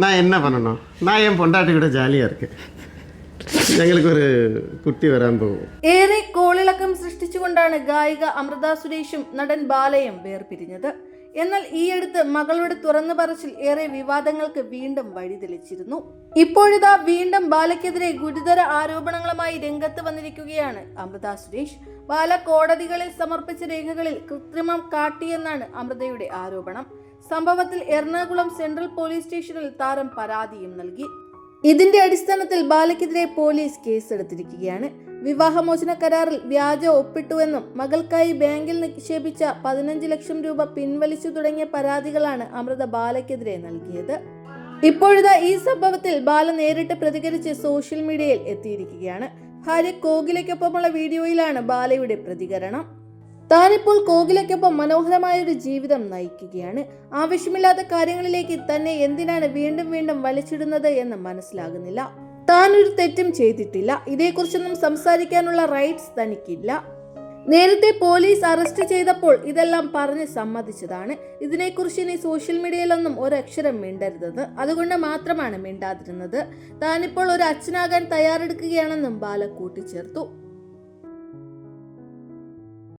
நான் என்ன பண்ணணும் நான் என் பொண்டாட்டி கூட ஜாலியாக இருக்கேன் எங்களுக்கு ஒரு குட்டி வராமல் போகும் ഏറെ കോളിളക്കം സൃഷ്ടിച്ചുകൊണ്ടാണ് ഗായിക അമൃത സുരേഷും നടൻ ബാലയും വേർപിരിഞ്ഞത് എന്നാൽ ഈയടുത്ത് മകളുടെ തുറന്നു പറച്ചിൽ ഏറെ വിവാദങ്ങൾക്ക് വീണ്ടും വഴിതെളിച്ചിരുന്നു ഇപ്പോഴിതാ വീണ്ടും ബാലയ്ക്കെതിരെ ഗുരുതര ആരോപണങ്ങളുമായി രംഗത്ത് വന്നിരിക്കുകയാണ് അമൃത സുരേഷ്. ബാല കോടതികളിൽ സമർപ്പിച്ച രേഖകളിൽ കൃത്രിമം കാട്ടിയെന്നാണ് അമൃതയുടെ ആരോപണം. സംഭവത്തിൽ എറണാകുളം സെൻട്രൽ പോലീസ് സ്റ്റേഷനിൽ താരം പരാതിയും നൽകി. ഇതിന്റെ അടിസ്ഥാനത്തിൽ ബാലയ്ക്കെതിരെ പോലീസ് കേസെടുത്തിരിക്കുകയാണ്. വിവാഹമോചന കരാറിൽ വ്യാജ ഒപ്പിട്ടുവെന്നും മകൾക്കായി ബാങ്കിൽ നിക്ഷേപിച്ച പതിനഞ്ച് ലക്ഷം രൂപ പിൻവലിച്ചു തുടങ്ങിയ പരാതികളാണ് അമൃത ബാലയ്ക്കെതിരെ നൽകിയത്. ഇപ്പോഴത്തെ ഈ സംഭവത്തിൽ ബാല നേരിട്ട് പ്രതികരിച്ച് സോഷ്യൽ മീഡിയയിൽ എത്തിയിരിക്കുകയാണ്. ഭാര്യ കോകിലയ്ക്കൊപ്പമുള്ള വീഡിയോയിലാണ് ബാലയുടെ പ്രതികരണം. താനിപ്പോൾ കോകിലയ്ക്കൊപ്പം മനോഹരമായ ഒരു ജീവിതം നയിക്കുകയാണ്. ആവശ്യമില്ലാത്ത കാര്യങ്ങളിലേക്ക് തന്നെ എന്തിനാണ് വീണ്ടും വീണ്ടും വലിച്ചിടുന്നത് എന്ന് മനസ്സിലാകുന്നില്ല. താൻ ഒരു തെറ്റും ചെയ്തിട്ടില്ല. ഇതേക്കുറിച്ചൊന്നും സംസാരിക്കാനുള്ള റൈറ്റ്സ് തനിക്കില്ല. നേരത്തെ പോലീസ് അറസ്റ്റ് ചെയ്തപ്പോൾ ഇതെല്ലാം പറഞ്ഞ് സമ്മതിച്ചതാണ്. ഇതിനെക്കുറിച്ച് ഇനി സോഷ്യൽ മീഡിയയിലൊന്നും ഒരക്ഷരം മിണ്ടരുതെന്ന് അതുകൊണ്ട് മാത്രമാണ് മിണ്ടാതിരുന്നത്. താനിപ്പോൾ ഒരു അച്ഛനാകാൻ തയ്യാറെടുക്കുകയാണെന്നും ബാല കൂട്ടിച്ചേർത്തു